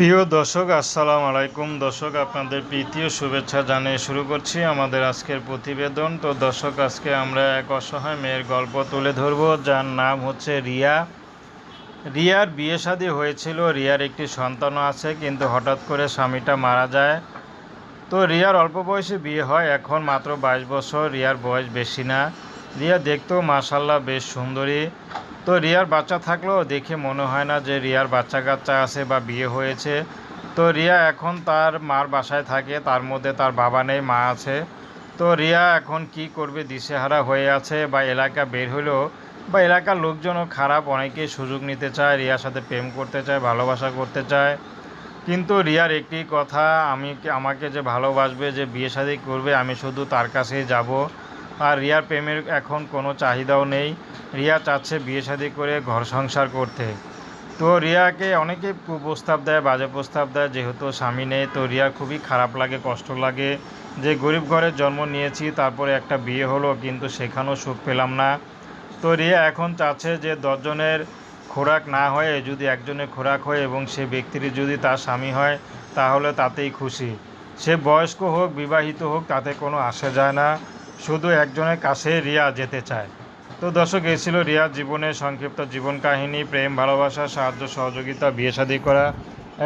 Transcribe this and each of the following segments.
প্রিয় দর্শক, আসসালামু আলাইকুম। দর্শক, আপনাদের প্রীতি ও শুভেচ্ছা জানিয়ে শুরু করছি আমাদের আজকের প্রতিবেদন। তো দর্শক, আজকে আমরা এক অসহায় মেয়ের গল্প তুলে ধরব, যার নাম হচ্ছে রিয়া। রিয়ার বিয়ে শাদী হয়েছিল, রিয়ার একটি সন্তানও আছে, কিন্তু হঠাৎ করে স্বামীটা মারা যায়। তো রিয়ার অল্প বয়সে বিয়ে হয়, এখন মাত্র বাইশ বছর, রিয়ার বয়স বেশি না। রিয়া দেখতেও মাসাল্লাহ বেশ সুন্দরী। তো রিয়ার বাচ্চা থাকলেও দেখে মনে হয় না যে রিয়ার বাচ্চা কাচ্চা আছে বা বিয়ে হয়েছে। তো রিয়া এখন তার মার বাসায় থাকে, তার মধ্যে তার বাবা নেই, মা আছে। তো রিয়া এখন কি করবে, দিশেহারা হয়ে আছে বা এলাকা বের হলেও বা এলাকার লোকজনও খারাপ, অনেকেই সুযোগ নিতে চায়, রিয়ার সাথে প্রেম করতে চায়, ভালোবাসা করতে চায়। কিন্তু রিয়ার একটি কথা, আমি আমাকে যে ভালোবাসবে, যে বিয়ে শাদী করবে, আমি শুধু তার কাছেই যাব। আর রিয়ার প্রেমের এখন কোনো চাহিদাও নেই। রিয়া চাচ্ছে বিয়ে শাদী করে ঘর সংসার করতে। তো রিয়াকে অনেকে প্রস্তাব দেয়, বাজে প্রস্তাব দেয়, যেহেতু স্বামী নেই, তো রিয়া খুবই খারাপ লাগে, কষ্ট লাগে। যে গরিব ঘরে জন্ম নিয়েছি, তারপরে একটা বিয়ে হলো, কিন্তু সেখানেও সুখ পেলাম না। তো রিয়া এখন চাচ্ছে যে দশজনের খোরাক না হয়ে, যদি একজনের খোরাক হয় এবং সে ব্যক্তির যদি তার স্বামী হয়, তাহলে তাতেই খুশি। সে বয়স্ক হোক, বিবাহিত হোক, তাতে কোনো আসে যায় না। শুধু একজনের কাছে রিয়া যেতে চায়। তো দর্শক, এই ছিল রিয়ার জীবনের সংক্ষিপ্ত জীবন কাহিনী, প্রেম, ভালোবাসা, সাহায্য, সহযোগিতা, বিয়ে শাদী করা।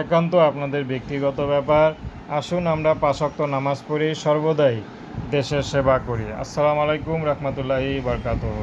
একান্ত আপনাদের ব্যক্তিগত ব্যাপার। আসুন আমরা পাশক্ত নামাজ পড়ি, সর্বদাই দেশের সেবা করি। আসসালামু আলাইকুম, রহমতুল্লাহি বরকাতহ।